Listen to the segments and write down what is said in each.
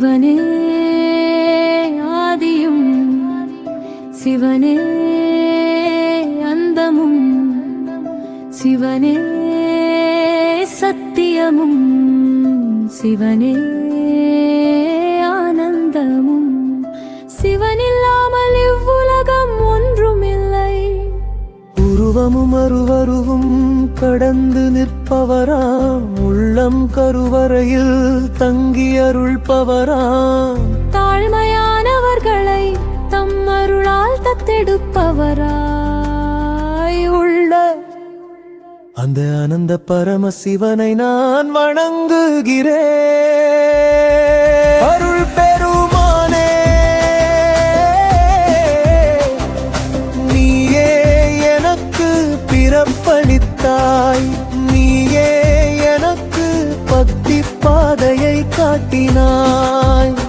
சிவனே அருளால் உள்ள. அந்த அனந்த பரம சிவனை நான் வணங்குகிறேன். அருள் பெருமானே நீயே எனக்கு பிறப்பளித்தாய். நீயே எனக்கு பக்தி பாதையை காட்டினாய்.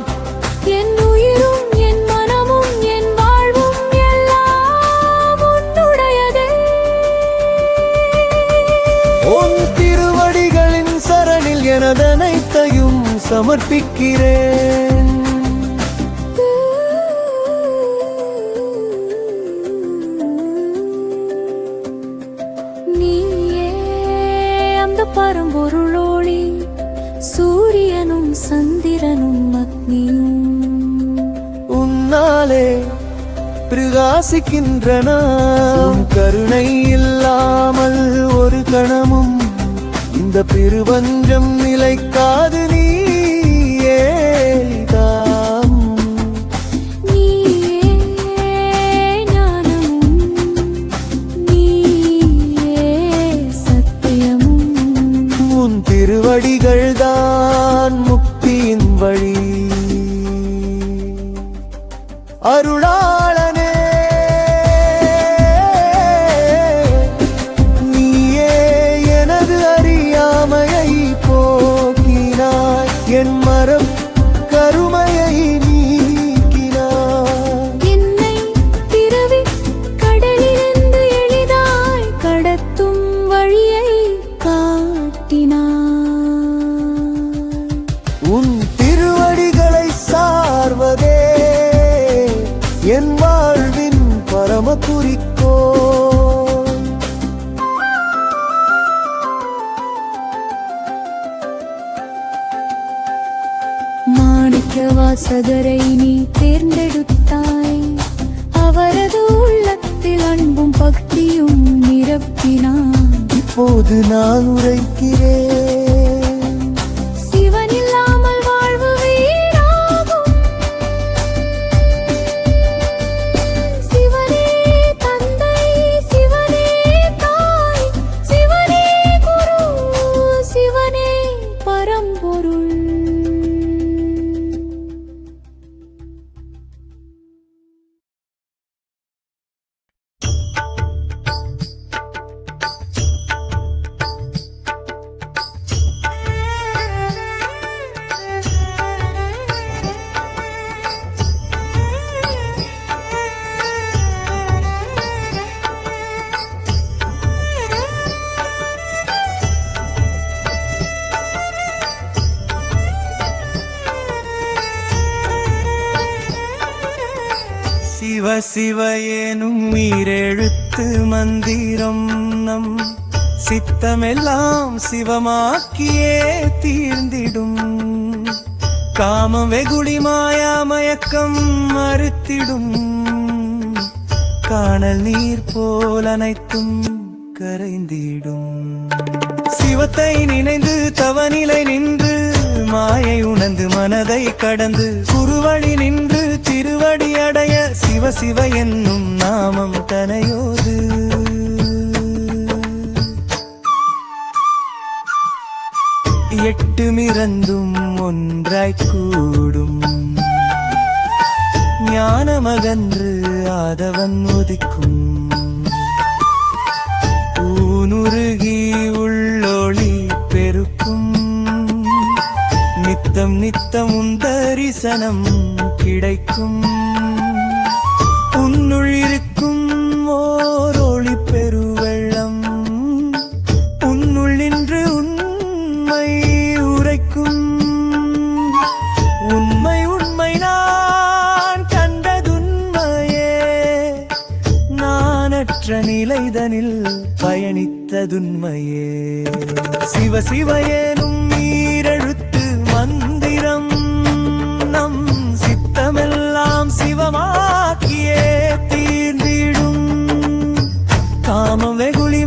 சமர்ப்பிக்கிறேன். நீயே அந்த பரம்பொருளோளி சூரியனும் சந்திரனும் அக்னியும். உன்னாலே பிரகாசிக்கின்றன. கருணை இல்லாமல் ஒரு கணமும் இந்த பெருவஞ்சம் நிலைக்காது நீயே சிவ சிவ எனும் உயிரெழுத்து மந்திரம் நம் சித்தமெல்லாம் சிவமாக்கியே தீர்ந்திடும். காமம் வெகுளி மாயா மயக்கம் மறுத்திடும். காணல் நீர் போல் அனைத்தும் கரைந்திடும். சிவத்தை நினைந்து தவநிலை நின்று மாயை உணர்ந்து மனதை கடந்து குருவழி நின்று திருவடி அடைய சிவ சிவ என்னும் நாமம் தனையோது. எட்டு மிரந்தும் ஒன்றாய் கூடும். ஞானமகன்று ஆதவன் ஒதுக்கும் ஊனுருகி நித்தமும் தரிசனம் கிடைக்கும். உன்னுள் இருக்கும் ஓரொளி பெருவெள்ளம். உன்னுள் நின்று உண்மை உரைக்கும். உண்மை உண்மை நான் கண்டதுண்மையே. நானற்ற நிலைதனில் பயணித்ததுண்மையே. சிவ சிவ காமம் வெகுளி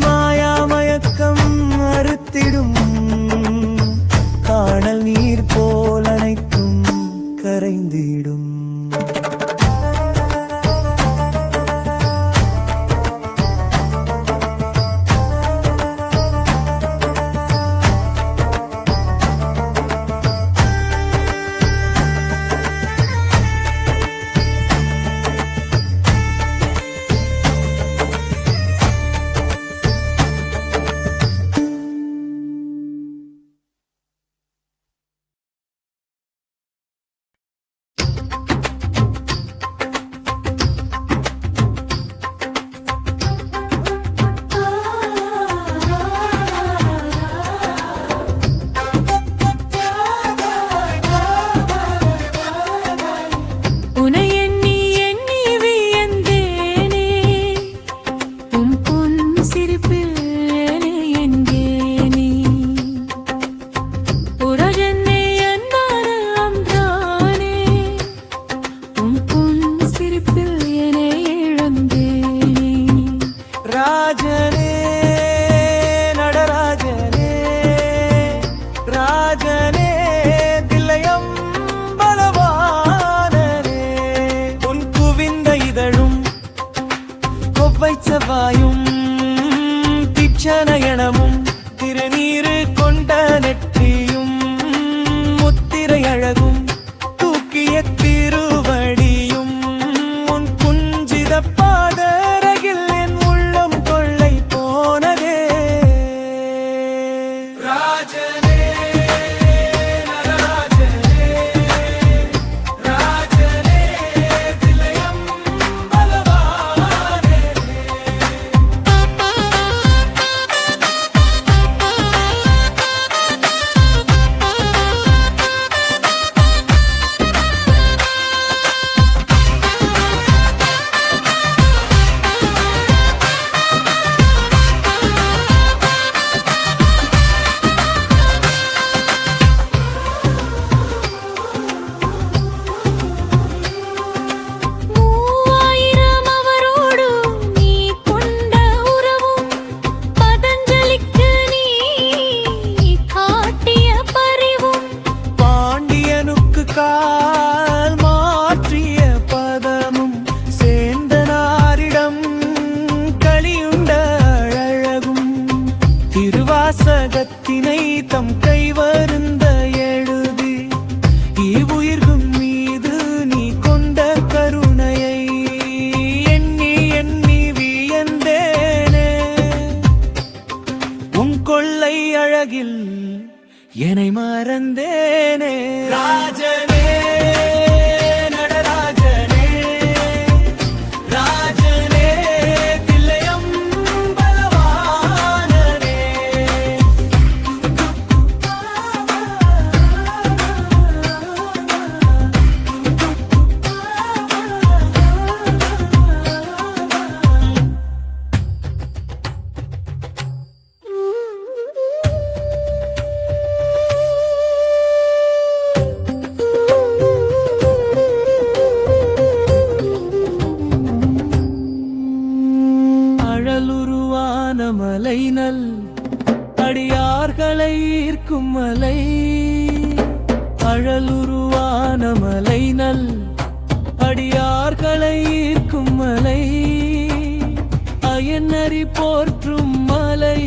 அயனறி போற்றும் மலை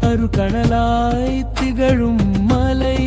அருகணலாய் திகழும் மலை.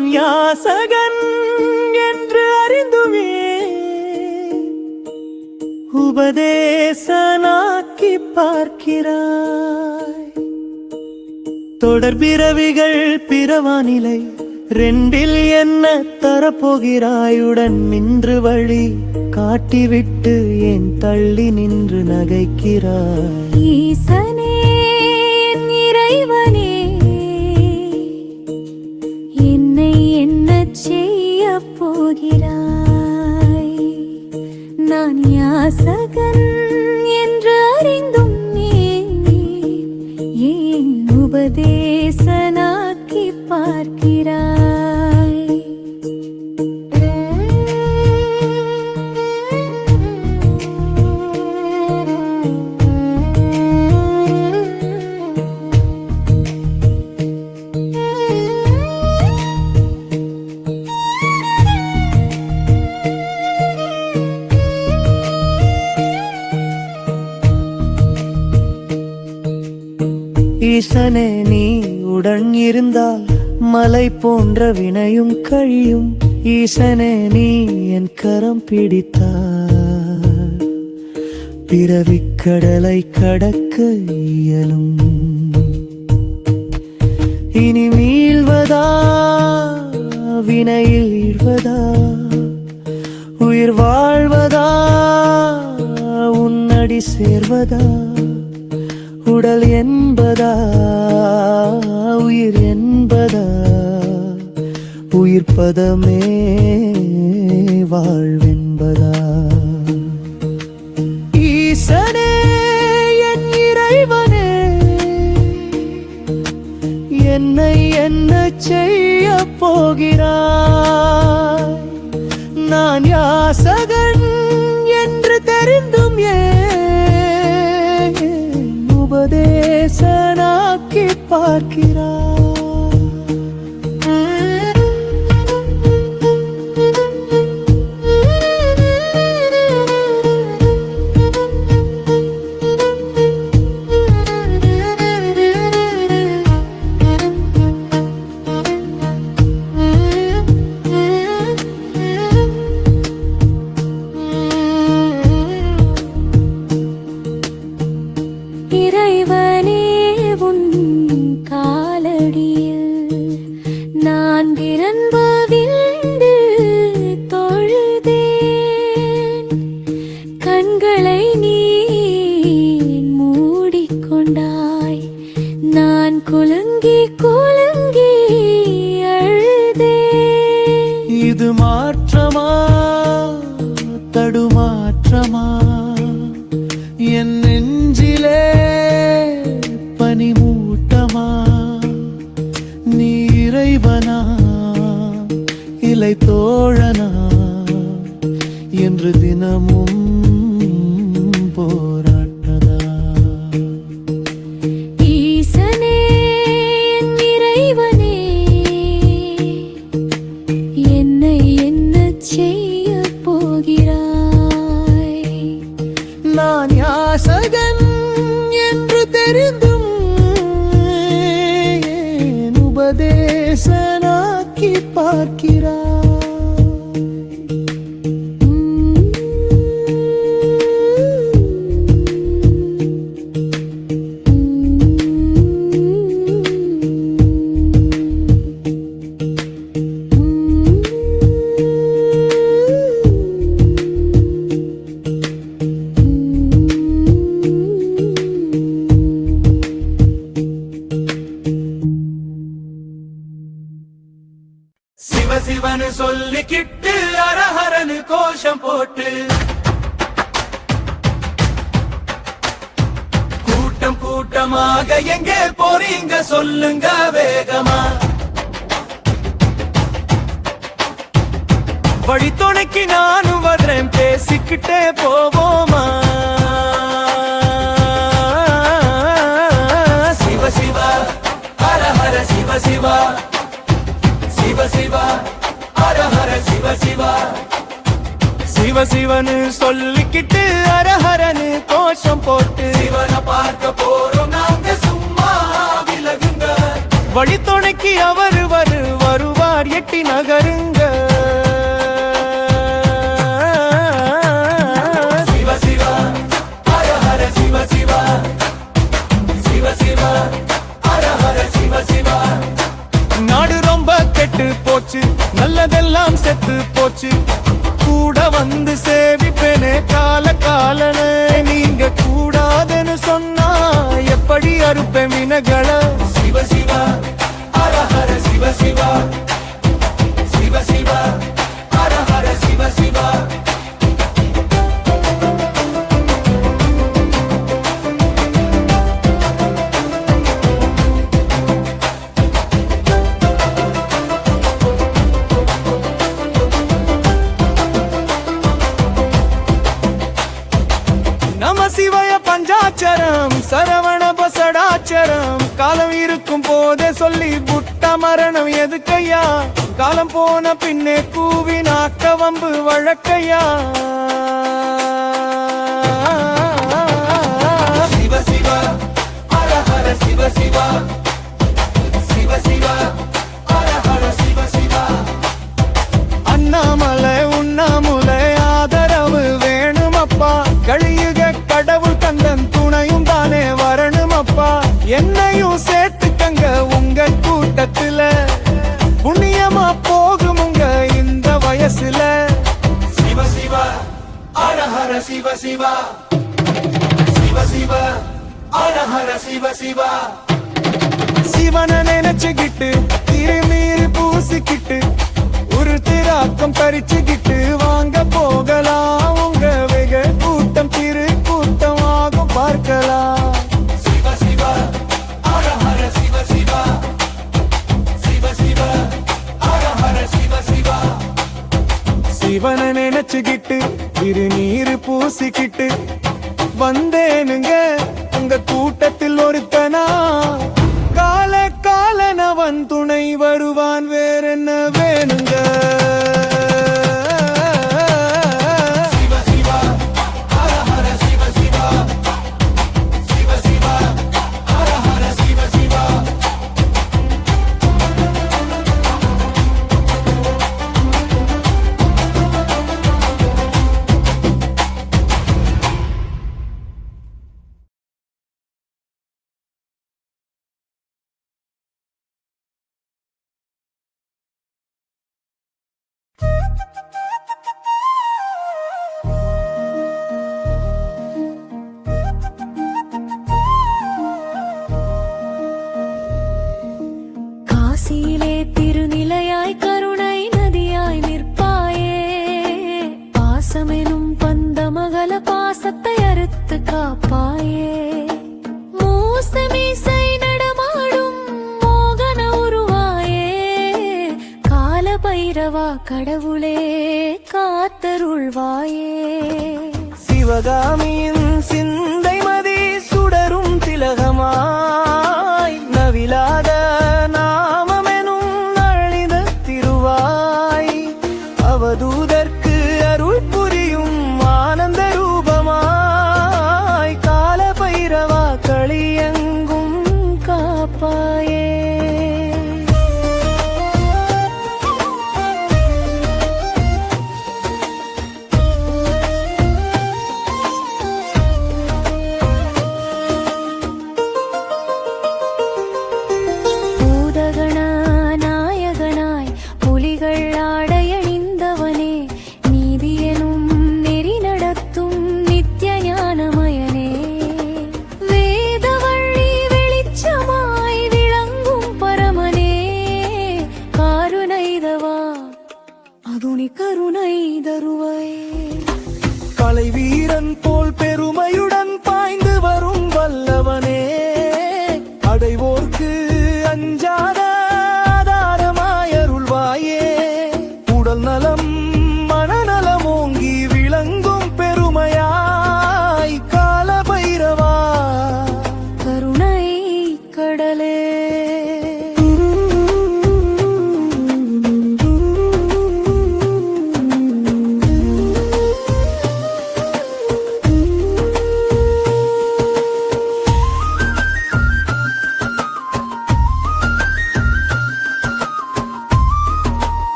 நான் யாசகன் என்று அறிந்துமே. உபதேசனாக்கி பார்க்கிறாய். தொடர்பிறவிகள் பிறவானிலை ரெண்டில் என்ன தரப்போகிறாயுடன் நின்று வழி காட்டிவிட்டு ஏன் தள்ளி நின்று நகைக்கிறாய்? நான் போன்ற வினையும் கழியும் ஈசனே நீ என் கரம் பிடித்தார் பிறவிக் கடலை கடக்க இயலும். இனி மீள்வதா? வினையில் ஈழ்வதா? உயிர் வாழ்வதா? உன்னடி சேர்வதா? உடல் என்பதா? உயிர் பதமே வாழ்வென்பதா? ஈசனே என் இறைவனே என்னை என்ன செய்ய போகிறாய்? நான் யாசகன் என்று தெரிந்தும் ஏன் உபதேசனாக்கி பார்க்கிறாய்? இது மாற்றமா? சிவ சிவனு சொல்லிக்கிட்டு அரஹரனு கோஷம் போட்டு சிவனை பார்க்க போறோம் நாங்க சும்மா விலகுங்க. வழித்துணைக்கு அவர் வரு வருவார் எட்டி நகருங்க. போச்சு. நல்லதெல்லாம் செத்து போச்சு. கூட வந்து சேவிப்பேனே கால காலனே நீங்க கூடாதுன்னு சொன்னா எப்படி அறுப்பேன் வினகள? പിന്നെ சிவ. சிவா சிவ. ஹர சிவ சிவா. சிவனை நினைச்சுக்கிட்டு திருமீறி பூசிக்கிட்டு ஒரு திராக்கம் பறிச்சுக்கிட்டு வாங்க போகலாம். உங்க வெக கூட்டம் திரு கூட்டமாகும் பார்க்கலாம். சிவ சிவா. ஹர ஹர சிவ சிவா. சிவ சிவா. ஹர ஹர சிவ சிவா. சிவனை நினைச்சுக்கிட்டு திருநீர் பூசிக்கிட்டு வந்தேனுங்க. உங்க கூட்டத்தில் ஒருத்தனா? கால காலனவன் துணை வருவான் வேற என்ன வேணுங்க?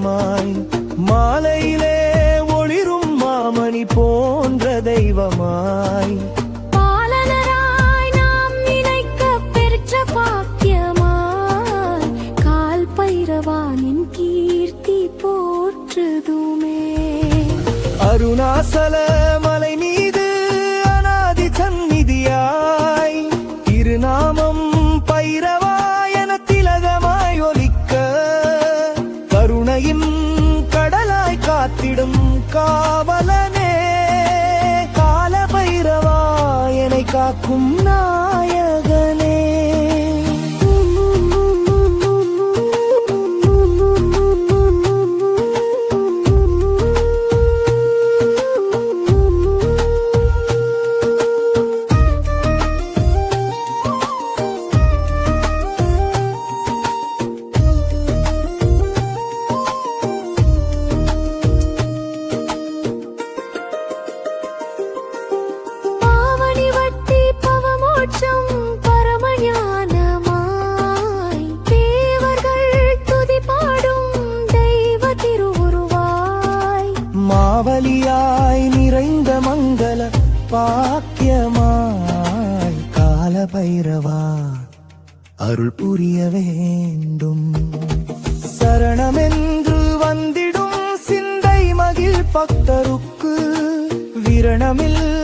mind பக்தருக்கு விரணமில்லா